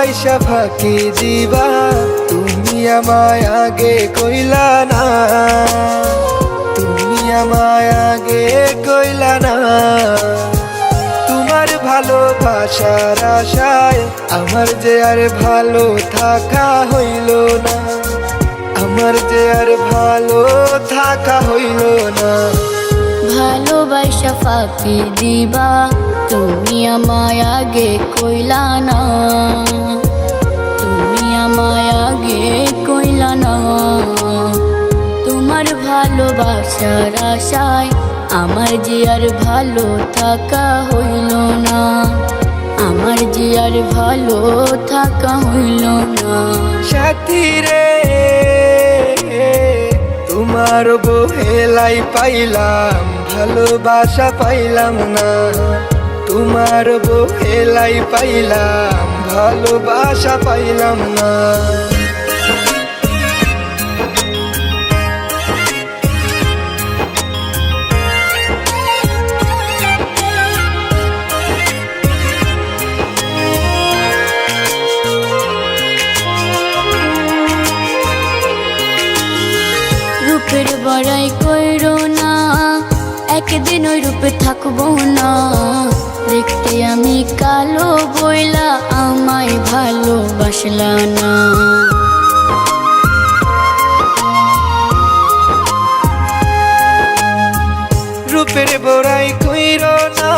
ভালোবাসা ফাঁকি দিবা, তুমি আমায় আগে কইলা না। তুমি আমায় আগে কইলা না। তোমার ভালোবাসার আশায় আমার যে আর ভালো থাকা হইল না। আমার যে আর ভালো থাকা হইল ফাঁকি দিবা, তুমি আমায় আগে কইলা না। তুমি আমায় আগে কইলা না। তোমার ভালোবাসার আশায় আমার যে আর ভালো থাকা হইল না। আমার যে আর ভালো থাকা হইল না। সাথী রে। তোমার বহেলাই পাইলাম ভালোবাসা পাইলাম না। তোমার বহেলাই পাইলাম ভালোবাসা পাইলাম না। বড়াই কইরো না। একদিন ওই রূপে থাকব না। দেখতে আমি কালো বইলা, আমায় ভালোবাসলা না। রূপের বড়াই কইর না।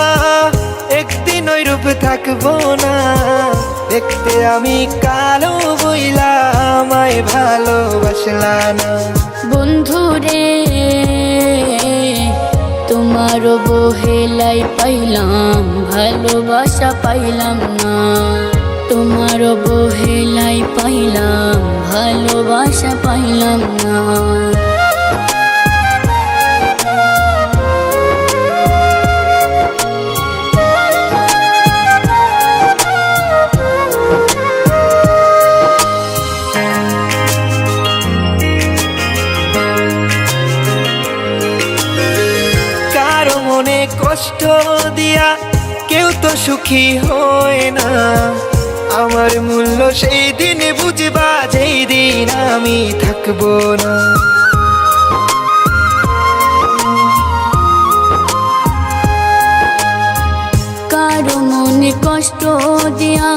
একদিন ওই রূপ থাকব না। দেখতে আমি কালো বইলা, আমায় ভালোবাসলা না। বন্ধু রে তোমার বহেলাই পাইলাম ভালোবাসা পাইলাম না। তোমার বহেলাই পাইলাম ভালোবাসা পাইলাম না। মনে কষ্ট দিয়া কেউ তো সুখী হয় না। আমার মূল্য সেই দিন বুঝবা, যেই দিন আমি থাকব না। কারও মনে কষ্ট দিয়া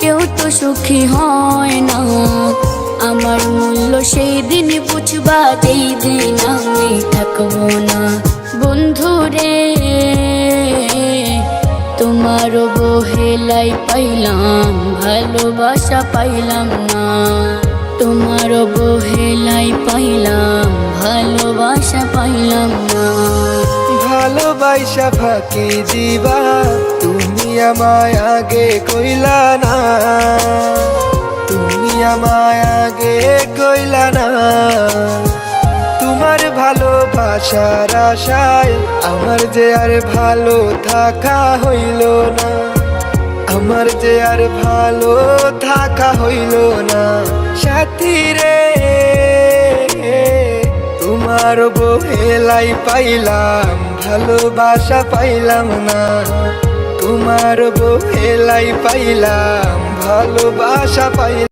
কেউ তো সুখী হয় না। আমার মূল্য সেই দিন বুঝবা, যেই দিন আমি থাকব না। বন্ধু রে তোমার বহেলাই পাইলাম, ভালোবাসা পাইলাম না। তোমার বহেলাই পাইলাম, ভালোবাসা পাইলাম না। ভালোবাসা ফাঁকি দিবা, তুমি আমায় আগে কইলা না। তুমি আমায় আগে কইলা না। ভালোবাসার আশায় আমার যে আর ভালো থাকা হইল না। আমার যে আর ভালো থাকা হইল না। সাথী রে, তোমার বহেলাই পাইলাম, ভালোবাসা পাইলাম না। তোমার বহেলাই পাইলাম, ভালোবাসা পাইলাম